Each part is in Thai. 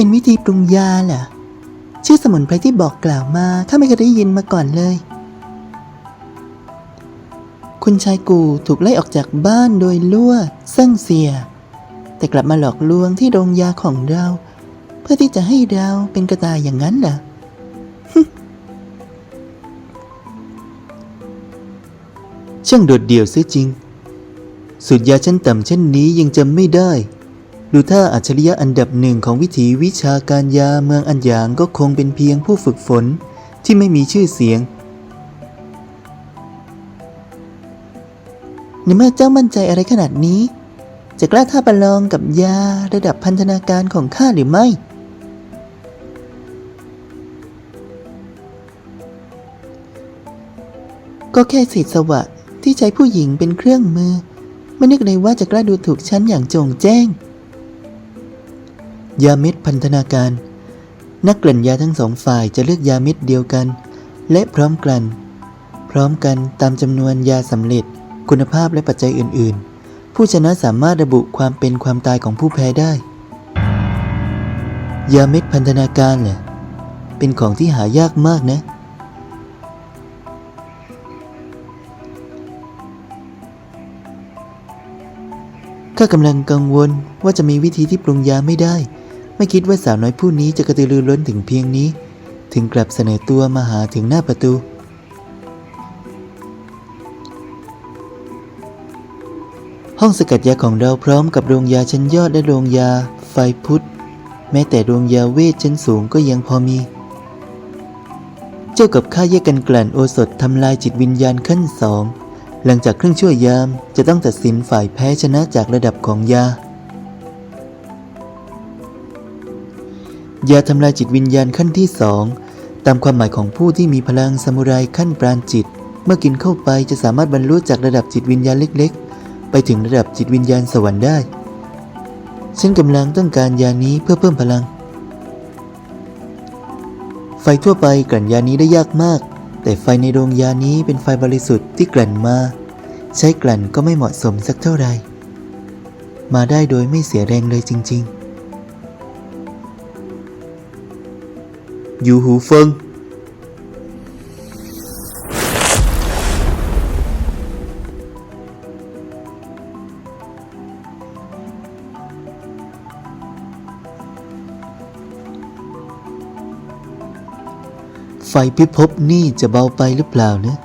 เป็นวิธีปรุงยาเหรอชื่อสมุนไพรที่บอกกล่าวมาข้าไม่เคยได้ยินมาก่อนเลย คุณชายกูถูกไล่ออกจากบ้านโดยลั่วซั่งเสีย แต่กลับมาหลอกลวงที่โรงยาของเรา เพื่อที่จะให้เราเป็นกระต่ายอย่างนั้นเหรอช่างโดดเดี่ยวเสียจริง สุดยาชั้นต่ำเช่นนี้ยังจำไม่ได้ ดูท่าอัจฉริยะอันดับหนึ่งของวิถีวิชาการยาเมืองอันหยางก็คงเป็นเพียงผู้ฝึกฝนที่ไม่มีชื่อเสียง ในเมื่อเจ้ามั่นใจอะไรขนาดนี้ จะกล้าท้าประลองกับยาระดับพันธนาการของข้าหรือไม่ ก็แค่เศษสวะที่ใช้ผู้หญิงเป็นเครื่องมือ ไม่นึกเลยว่าจะกล้าดูถูกฉันอย่างโจงแจ้ง ยาเม็ดพันธนาการ นักกลั่นยาทั้งสองฝ่ายจะเลือกยาเม็ดเดียวกัน และพร้อมกลั่น พร้อมกันตามจำนวนยาสำเร็จ คุณภาพและปัจจัยอื่น ๆ ผู้ชนะสามารถระบุความเป็นความตายของผู้แพ้ได้ ยาเม็ดพันธนาการเหรอเป็นของที่หายากมากนะ ข้ากำลังกังวลว่าจะมีวิธีที่ปรุงยาไม่ได้ ไม่คิดว่าสาวน้อยผู้นี้จะกระตือรือร้นถึงเพียงนี้ ถึงกลับเสนอตัวมาหาถึงหน้าประตู ห้องสกัดยาของเราพร้อมกับโรงยาชั้นยอดและโรงยาไฟพุทธแม้แต่โรงยาเวทชั้นสูงก็ยังพอมี เจ้ากับข้าแยกกันกลั่นโอสถทำลายจิตวิญญาณขั้นสองหลังจากครึ่งชั่วยามจะต้องตัดสินฝ่ายแพ้ชนะจากระดับของยา ยาทำลายจิตวิญญาณขั้นที่สองตามความหมายของผู้ที่มีพลังซามูไรขั้นปราณจิต เมื่อกินเข้าไปจะสามารถบรรลุจากระดับจิตวิญญาณเล็ก ๆ ไปถึงระดับจิตวิญญาณสวรรค์ได้ฉันกำลังต้องการยานี้เพื่อเพิ่มพลัง ไฟทั่วไปกลั่นยานี้ได้ยากมาก แต่ไฟในโรงยานี้เป็นไฟบริสุทธิ์ที่กลั่นมา ใช้กลั่นก็ไม่เหมาะสมสักเท่าไหร่มาได้โดยไม่เสียแรงเลยจริง ๆ อยู่หูเฟิงไฟพิภพนี่จะเบาไปหรือเปล่านะ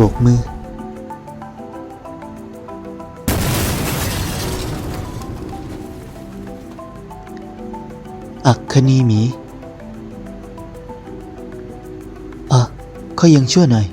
บกมือ คณีหมีอะเขายังชั่วหน่อย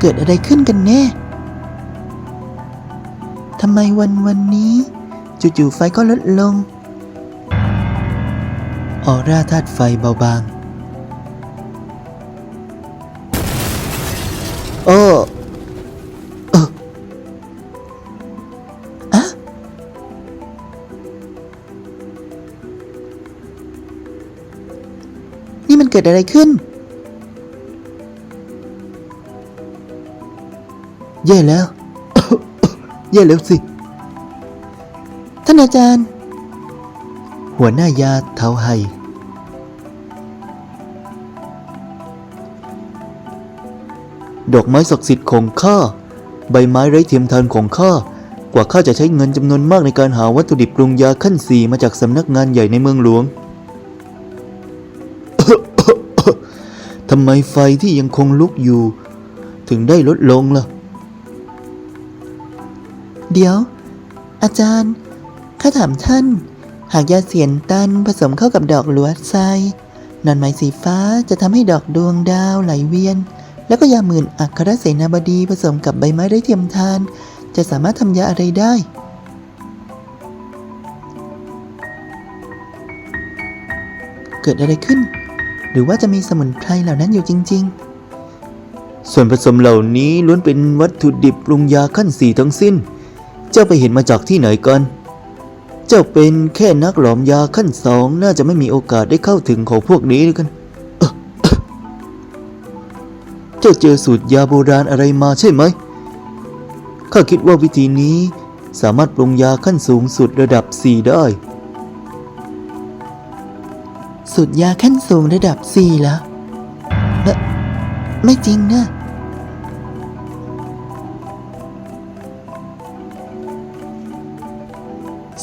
เกิดอะไรขึ้นกันแน่ ทำไมวันวันนี้ จู่ๆไฟก็ลดลง ออร่าธาตุไฟเบาบาง กิดอะไรขึ้น แย่แล้ว แย่แล้วสิ ท่านอาจารย์ หัวหน้ายาเทาไฮดอกไม้ศักดิ์สิทธิ์ของข้า ใบไม้ไร้เทียมทานของข้า กว่าข้าจะใช้เงินจำนวนมากในการหาวัตถุดิบปรุงยาขั้นสี่มาจากสำนักงานใหญ่ในเมืองหลวง ทำไมไฟที่ยังคงลุกอยู่ ถึงได้ลดลงล่ะ เดี๋ยว อาจารย์ ข้าถามท่าน หากยาเสียนตันผสมเข้ากับดอกหลวดทรายนอนไม้สีฟ้าจะทำให้ดอกดวงดาวไหลเวียน แล้วก็ยาหมื่นอัครเสนาบดีผสมกับใบไม้ไร้เทียมทาน จะสามารถทำยาอะไรได้เกิดอะไรขึ้น หรือว่าจะมีสมุนไพรเหล่านั้นอยู่จริง ๆ ส่วนผสมเหล่านี้ล้วนเป็นวัตถุดิบปรุงยาขั้นสี่ทั้งสิ้น เจ้าไปเห็นมาจากที่ไหนกันเจ้าเป็นแค่นักหลอมยาขั้นสองน่าจะไม่มีโอกาสได้เข้าถึงของพวกนี้กันเอ่อเอ่อเจ้าเจอสูตรยาโบราณอะไรมาใช่ไหม ข้าคิดว่าวิธีนี้สามารถปรุงยาขั้นสูงสุดระดับ 4 ได้ สูตรยาขั้นสูงระดับสี่แล้วไม่ไม่จริงนะ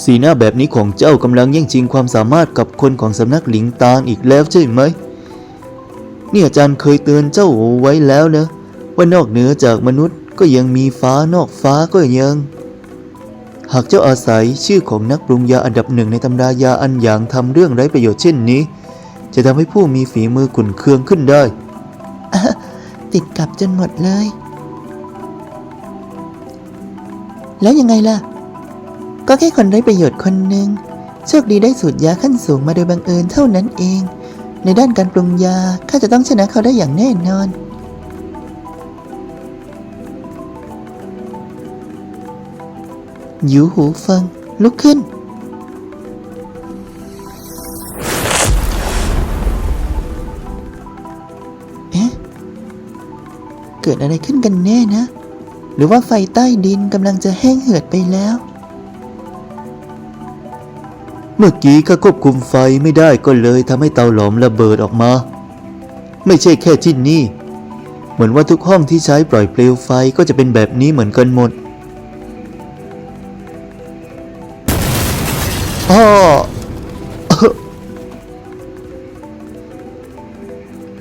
สีหน้าแบบนี้ของเจ้ากำลังแย่งชิงความสามารถกับคนของสำนักหลิงตางอีกแล้วใช่ไหม นี่อาจารย์เคยเตือนเจ้าไว้แล้วนะ ว่านอกเหนือจากมนุษย์ก็ยังมีฟ้านอกฟ้าก็ยัง หากเจ้าอาศัยชื่อของนักปรุงยาอันดับหนึ่งในตำรายาอันอย่างทำเรื่องไร้ประโยชน์เช่นนี้ จะทำให้ผู้มีฝีมือขุนเคืองขึ้นได้ ติดกับจนหมดเลย แล้วยังไงล่ะ ก็แค่คนไร้ประโยชน์คนหนึ่งโชคดีได้สูตรยาขั้นสูงมาโดยบังเอิญเท่านั้นเอง ในด้านการปรุงยาข้าจะต้องชนะเขาได้อย่างแน่นอนยูหูฟังลุกขึ้น เกิดอะไรขึ้นกันแน่นะ หรือว่าไฟใต้ดินกำลังจะแห้งเหือดไปแล้ว เมื่อกี้ข้าควบคุมไฟไม่ได้ก็เลยทำให้เตาหลอมระเบิดออกมา ไม่ใช่แค่ที่นี่ เหมือนว่าทุกห้องที่ใช้ปล่อยเปลวไฟก็จะเป็นแบบนี้เหมือนกันหมดอ้อ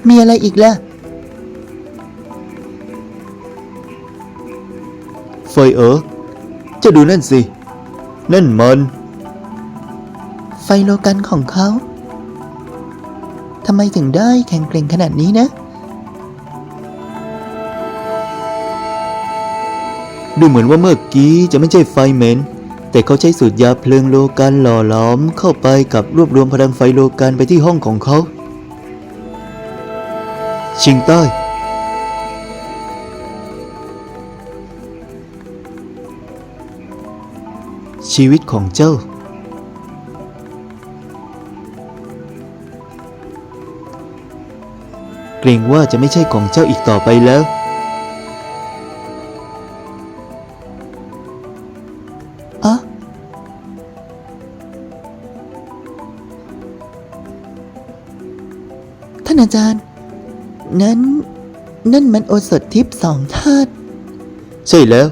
มีอะไรอีกล่ะ ไฟเออจะดูนั่นสิ นั่นมัน ไฟโลกันของเขาทำไมถึงได้แข็งเกร่งขนาดนี้นะ ดูเหมือนว่าเมื่อกี้จะไม่ใช่ไฟเหม็นแต่เขาใช้สูตรยาเพลิงโลกันหล่อหลอมเข้าไปกับรวบรวมพลังไฟโลกันไปที่ห้องของเขา ชิงใต้ ชีวิตของเจ้า เกรงว่าจะไม่ใช่ของเจ้าอีกต่อไปแล้วอ๋อท่านอาจารย์ นั้น นั่นมันโอสถทิพย์สองธาตุใช่แล้ว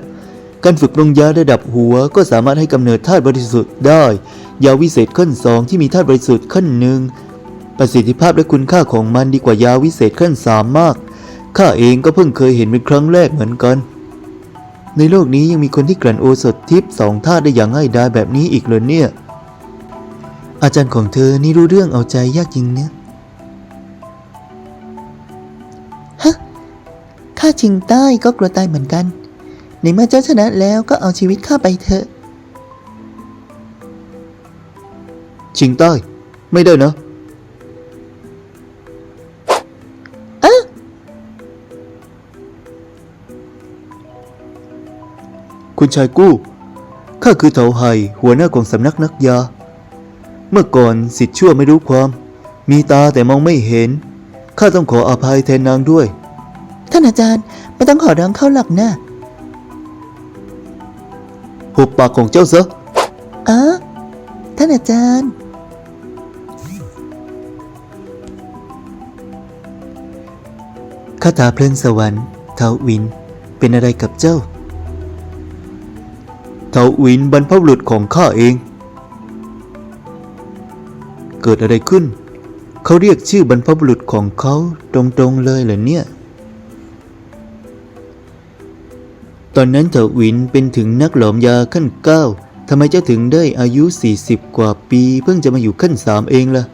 การฝึกปรุงยาระดับหัวก็สามารถให้กำเนิดธาตุบริสุทธิ์ได้ ยาวิเศษขั้นสองที่มีธาตุบริสุทธิ์ขั้นหนึ่งประสิทธิภาพและคุณค่าของมันดีกว่ายาวิเศษขั้นสามมากข้าเองก็เพิ่งเคยเห็นเป็นครั้งแรกเหมือนกัน ในโลกนี้ยังมีคนที่กลั่นโอสถทิพย์สองธาตุได้อย่างง่ายดายแบบนี้อีกเลยเนี่ย อาจารย์ของเธอนี่รู้เรื่องเอาใจยากจริงเนี่ยฮะข้าชิงใต้ก็กลัวตายเหมือนกัน ในเมื่อเจ้าชนะแล้วก็เอาชีวิตข้าไปเถอะชิงใต้ ไม่ได้นะคุณชายกู้ข้าคือเถาไห่หัวหน้าของสำนักนักยา เมื่อก่อนสิทธิ์ชั่วไม่รู้ความ มีตาแต่มองไม่เห็น ข้าต้องขออภัยแทนนางด้วย ท่านอาจารย์ไม่ต้องขอร้องเข้าหลักนะ หุบปากของเจ้าซะอ๋อท่านอาจารย์ คาถาเพลิงสวรรค์เทาวิน เป็นอะไรกับเจ้า เทาวินบรรพบุรุษของข้าเอง เกิดอะไรขึ้น เขาเรียกชื่อบรรพบุรุษของเขาตรงๆเลยเหรอเนี่ย ตอนนั้นเถาวินเป็นถึงนักหลอมยาขั้นเก้าทำไมเจ้าถึงได้อายุ 40 กว่าปี เพิ่งจะมาอยู่ขั้นสามเองล่ะ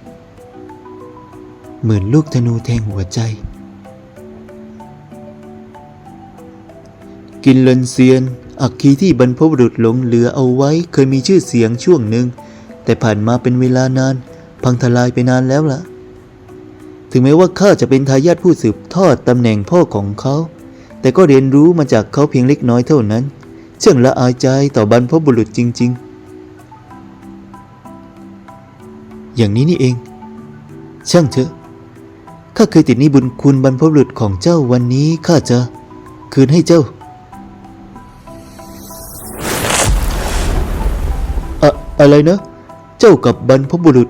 เหมือนลูกธนูแทงหัวใจ กินเลนเซียน อักคีที่บรรพบุรุษหลงเหลือเอาไว้เคยมีชื่อเสียงช่วงหนึ่ง แต่ผ่านมาเป็นเวลานาน พังทลายไปนานแล้วล่ะ ถึงแม้ว่าข้าจะเป็นทายาทผู้สืบทอดตำแหน่งพ่อของเขา แต่ก็เรียนรู้มาจากเขาเพียงเล็กน้อยเท่านั้น เชื่องละอายใจต่อบรรพบุรุษจริงอย่างนี้นี่เอง ช่างเถอะข้าเคยติดนี้บุญคุณบรรพบุรุษของเจ้าวันนี้ข้าจะคืนให้เจ้าอะอะไรนะ เจ้ากับบรรพบุรุษ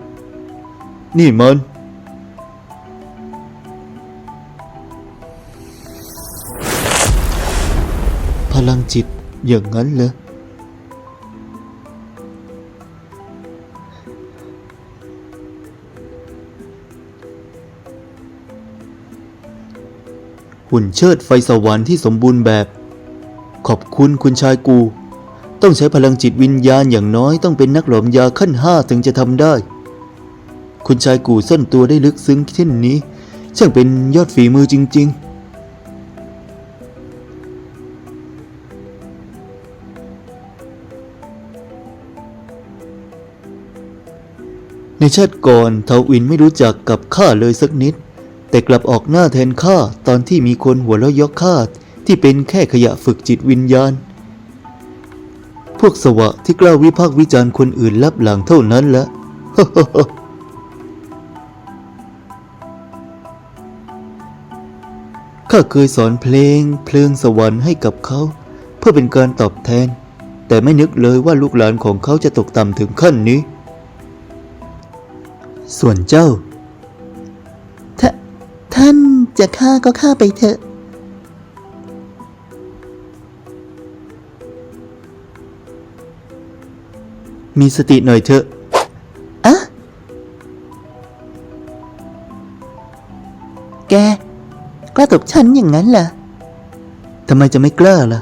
นี่มัน ลังจิตอย่างนั้นเหรอหุ่นเชิดไฟสวรรค์ที่สมบูรณ์แบบ ขอบคุณคุณชายกู ต้องใช้พลังจิตวิญญาณอย่างน้อยต้องเป็นนักหลอมยาขั้นห้าถึงจะทำได้ คุณชายกูซ่อนตัวได้ลึกซึ้งเช่นนี้ ช่างเป็นยอดฝีมือจริง ๆ ในชาติก่อนเทาอินไม่รู้จักกับข้าเลยสักนิด แต่กลับออกหน้าแทนข้าตอนที่มีคนหัวเราะเยาะข้าที่เป็นแค่ขยะฝึกจิตวิญญาณ พวกสวะที่กล้าวิพากษ์วิจารณ์คนอื่นลับหลังเท่านั้นแหละข้าเคยสอนเพลง เพลิงสวรรค์ให้กับเขา เพื่อเป็นการตอบแทน แต่ไม่นึกเลยว่าลูกหลานของเขาจะตกต่ำถึงขั้นนี้ ส่วนเจ้าทท่านจะฆ่าก็ฆ่าไปเถอะ มีสติหน่อยเถอะอะแก กล้าตบฉันอย่างนั้นเหรอทำไมจะไม่กล้าล่ะ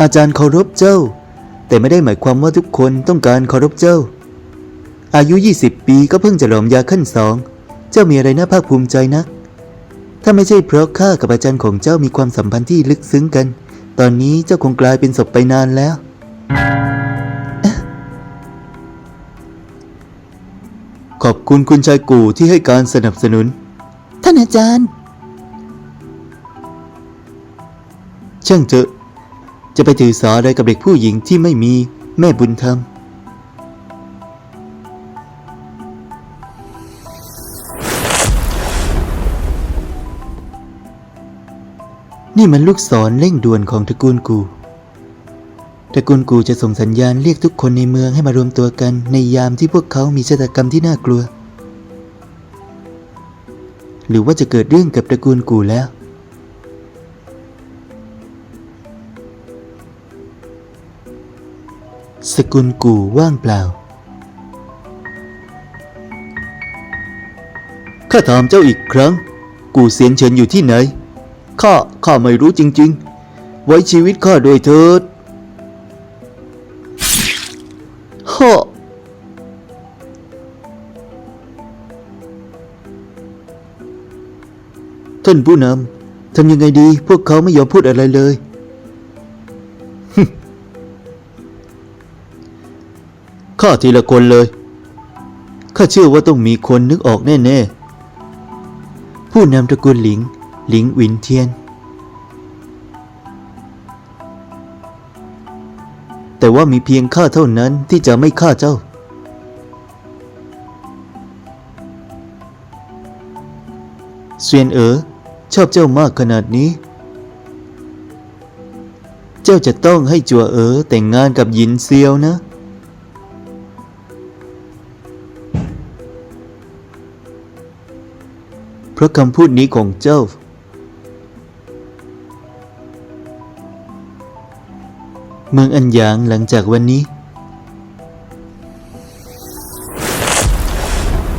อาจารย์เคารพเจ้า แต่ไม่ได้หมายความว่าทุกคนต้องการเคารพเจ้า อายุ 20 ปีก็เพิ่งจะหลอมยาขั้นสอง เจ้ามีอะไรน่าภาคภูมิใจนัก ถ้าไม่ใช่เพราะข้ากับอาจารย์ของเจ้ามีความสัมพันธ์ที่ลึกซึ้งกัน ตอนนี้เจ้าคงกลายเป็นศพไปนานแล้ว ขอบคุณคุณชายกู่ที่ให้การสนับสนุน ท่านอาจารย์ ช่างเถอะ จะไปถือสาอะไรกับเด็กผู้หญิงที่ไม่มีแม่บุญธรรม นี่มันลูกศรเร่งด่วนของตระกูลกู ตระกูลกูจะส่งสัญญาณเรียกทุกคนในเมืองให้มารวมตัวกันในยามที่พวกเขามีชะตากรรมที่น่ากลัว หรือว่าจะเกิดเรื่องกับตระกูลกูแล้ว สกุลกูว่างเปล่า ข้าถามเจ้าอีกครั้ง กูเสียนเฉินอยู่ที่ไหน ข้า ข้าไม่รู้จริง ๆ ไว้ชีวิตข้าโดวยเถิดฮ่อท่านผู้นำทำยังไงดี พวกเขาไม่ยอมพูดอะไรเลย ข้าทีละคนเลย ข้าเชื่อว่าต้องมีคนนึกออกแน่ๆ ผู้นำตระกูลหลิง หลิงวินเทียน แต่ว่ามีเพียงข้าเท่านั้นที่จะไม่ฆ่าเจ้า เซียนเอ๋อชอบเจ้ามากขนาดนี้ เจ้าจะต้องให้จัวเอ๋อแต่งงานกับหยินเซียวนะ ราะคำพูดนี้ของเจ้า เมืองอันยางหลังจากวันนี้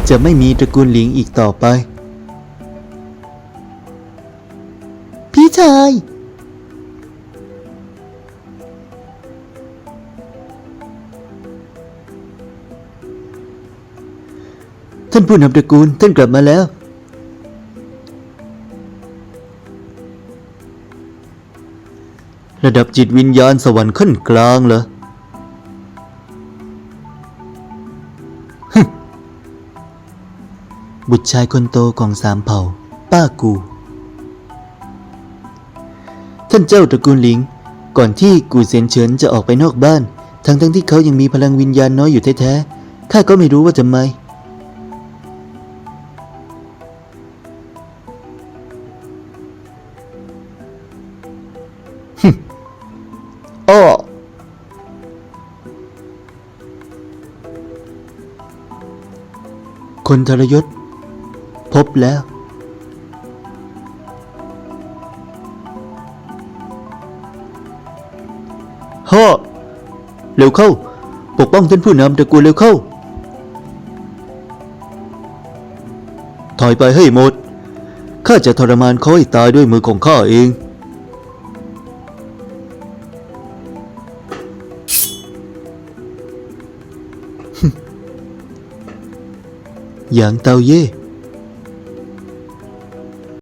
จะไม่มีตระกูลหลิงอีกต่อไป พี่ชาย ท่านผู้นำตระกูลท่านกลับมาแล้ว ระดับจิตวิญญาณสวรรค์ขั้นกลางเหรอหึบุตรชายคนโตของสามเผ่า ป้ากู ท่านเจ้าตระกูลหลิง ก่อนที่กูเซียนเฉินจะออกไปนอกบ้าน ทั้งทั้งที่เขายังมีพลังวิญญาณน้อยอยู่แท้ๆข้าก็ไม่รู้ว่าทำไม คนทรยศ พบแล้ว ฮ่อเร็วเข้า ปกป้องท่านผู้นำตระกูลเร็วเข้า ถอยไปให้หมด ข้าจะทรมานเขาให้ตายด้วยมือของข้าเอง หยางเตาเย่